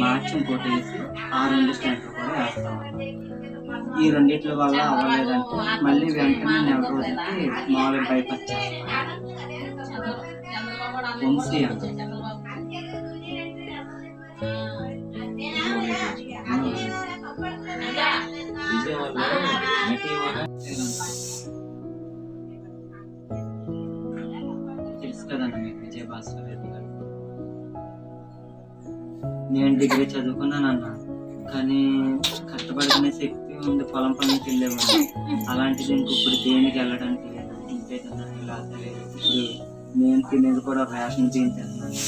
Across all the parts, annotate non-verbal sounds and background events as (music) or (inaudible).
మార్చి ఇంకోటి వేసి ఆ రెండు స్టాండ్లు కూడా వేస్తాం. ఈ రెండిట్ల వల్ల అవ్వలేదంటే మళ్ళీ వెంటనే నెల రోజులకి మామూలుగా బైపాస్ చేస్తాం. వంశీ అంట. తెలుసు కదండి మీకు విజయభాస్కర్ రెడ్డి గారు. నేను డిగ్రీ చదువుకున్నాను అన్న. కానీ కష్టపడుకునే శక్తి ఉంది పొలం పనికి వెళ్ళేవాడు అలాంటిది ఇంక ఇప్పుడు దేనికి వెళ్ళడానికి ఇంతే ఇలా ఇప్పుడు నేను తినేది కూడా రేషన్ తిన్నాను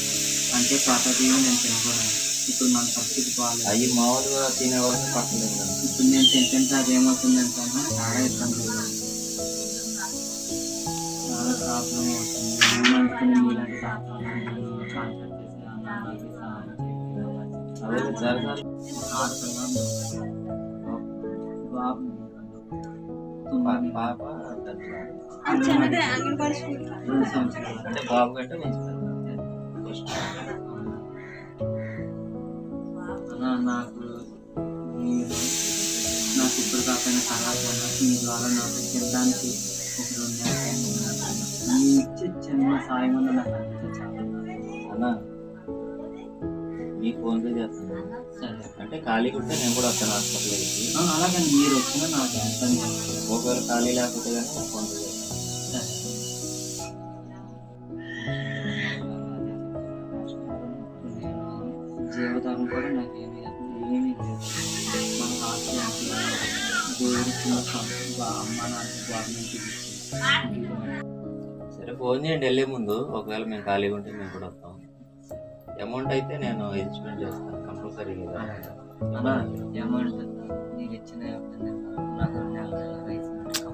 అంటే పాత బియ్యం నేను తినకూడదు. ఇప్పుడు మన పరిస్థితి బాగాలేదు అవి మామూలుగా తినే వాళ్ళకి పట్టలేదు ఇప్పుడు నేను తింటుంటే అది ఏమవుతుందంటే అన్న చాలా ఇబ్బంది చాలా ప్రాబ్లం అవుతుంది. నేను అనుకుని మీలాంటి డాక్టర్లను కాంటాక్ట్ చేసి బాబు పా- పాప పెద్ద. రెండు సంవత్సరాలు అంటే బాబు కంటే మంచి ఫస్ట్ అన్న నాకు మీరు నాకు ఇప్పుడు కాకపోయినా సలహా మీ ద్వారా నాకు తినడానికి ఒక రెండు నెలల టైం ఉన్నది. మీ ఇచ్చే చిన్న సాయం వల్ల నాకు అంటే ఖాళీ ఉంటే నేను కూడా వస్తాను హాస్పిటల్కి. అలాగే మీరు వచ్చినా నాకు. ఒకవేళ ఖాళీ లేకపోతే కానీ నేను ఫోన్ కూడా నాకు ఏమి ఏమీ మన అమ్మ గవర్నమెంట్ ఇచ్చింది సరే ఫోన్ చేయండి వెళ్ళే ముందు. ఒకవేళ మేము ఖాళీగా ఉంటే మేము కూడా వస్తాం. అమౌంట్ అయితే నేను ఎడ్యుకేట్ చేస్తాను కంపల్సరీ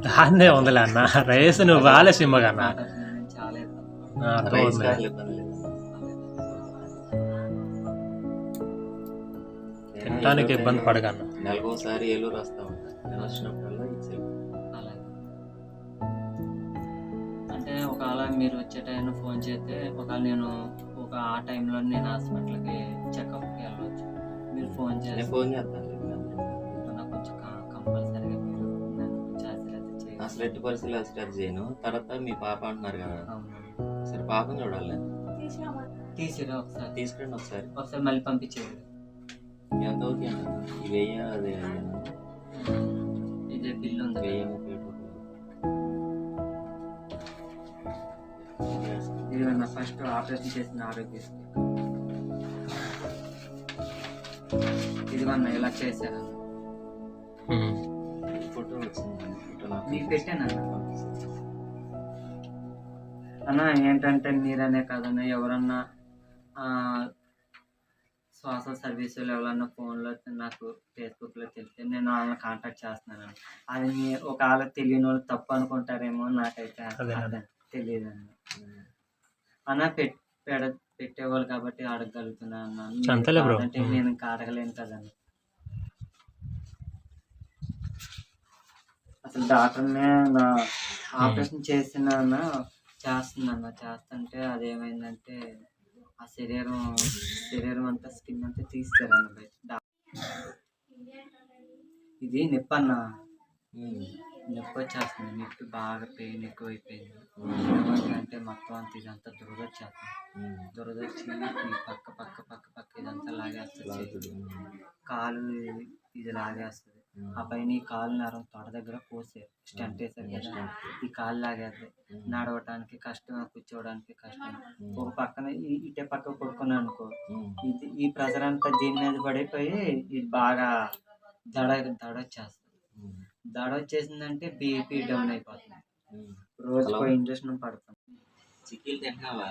దాన్నే (laughs) ఉందిలే అన్న. రైస్ నువ్వు ఆలస్యం అన్న. తినడానికి ఇబ్బంది పడగన్న నెలకు ఒకసారి ఏలూరు వస్తా ఉంటాను వచ్చినప్పుడల్లా అంటే ఒకవేళ మీరు వచ్చే టైం ఫోన్ చేస్తే ఒకవేళ నేను ఒక ఆ టైంలో నేను హాస్పిటల్కి చెకప్కి వెళ్ళవచ్చు మీరు ఫోన్ నేను చేస్తే ఫోన్ చేస్తాను నాకు కొంచెం కంపల్సరీగా మీరు నన్ను కొంచెం ఆశీర్వాదం చేయండి అసలు ఎట్టి పరిస్థితులు అసలు చేయను. తర్వాత మీ పాప అంటున్నారు కదా. సరే పాపని చూడాలి. తీసిరా ఒకసారి. తీసుకురండి ఒకసారి. ఒకసారి మళ్ళీ పంపించేది ఎంత అవుతుంది ఈ వెయ్యి అది ఇదే బిల్లు ఉంది. వెయ్యి ముప్పై ఫస్ట్ ఆపరేషన్ చేసిన ఆరోగ్యశ్రీ. ఇదిగన్నా ఇలా చేశాను ఫోటో ఫోటో నాకు. మీకు పెట్టాను? అన్న ఏంటంటే మీరనే కాదన్న ఎవరన్నా శ్వాస సర్వీసులు ఎవరన్నా ఫోన్లో నాకు ఫేస్బుక్లో తెలిస్తే నేను వాళ్ళని కాంటాక్ట్ చేస్తున్నాను. అది మీ ఒక వాళ్ళకి తెలియని వాళ్ళు తప్పు అనుకుంటారేమో నాకైతే తెలియదు అన్న అన్న పెట్ పెడ పెట్టేవాళ్ళు కాబట్టి అడగగలుగుతున్నాను. కాదంటే నేను ఇంకా అడగలేను కదన్న అసలు డాక్టర్నే నా ఆపరేషన్ చేసిన చేస్తుందన్న. చేస్తుంటే అదేమైందంటే ఆ శరీరం శరీరం అంతా స్కిన్ అంతా తీస్తారన్న బయట. ఇది నొప్పి అన్న. ఉమ్. నొప్పి వచ్చేస్తుంది నొప్పి బాగా పెయిన్ ఎక్కువ అయిపోయింది అంటే మొత్తం అంతా ఇదంతా దురద వచ్చేస్తుంది. దురద వచ్చి ఈ పక్క పక్క పక్క పక్క ఇదంతా లాగేస్తుంది. కాలు ఇది లాగేస్తుంది. ఆ పైన ఈ కాలు నరం తొడ దగ్గర కోసారు స్టంట్ వేసారు కదా ఈ కాలు లాగేది ఉమ్. నడవటానికి కష్టం కూర్చోవడానికి కష్టం. ఒక పక్కన ఇటే పక్క పడుకున్నాను అనుకో. ఇది ఈ ప్రెజర్ అంతా దీని మీద పడిపోయి ఇది బాగా దడ దడ వచ్చేస్తుంది. దడ వచ్చేసిందంటే బీపీ డౌన్ అయిపోతుంది ఉమ్. రోజుకో హలో. ఇంజక్షన్ పడతాం చిక్కీలు తింటున్నావా.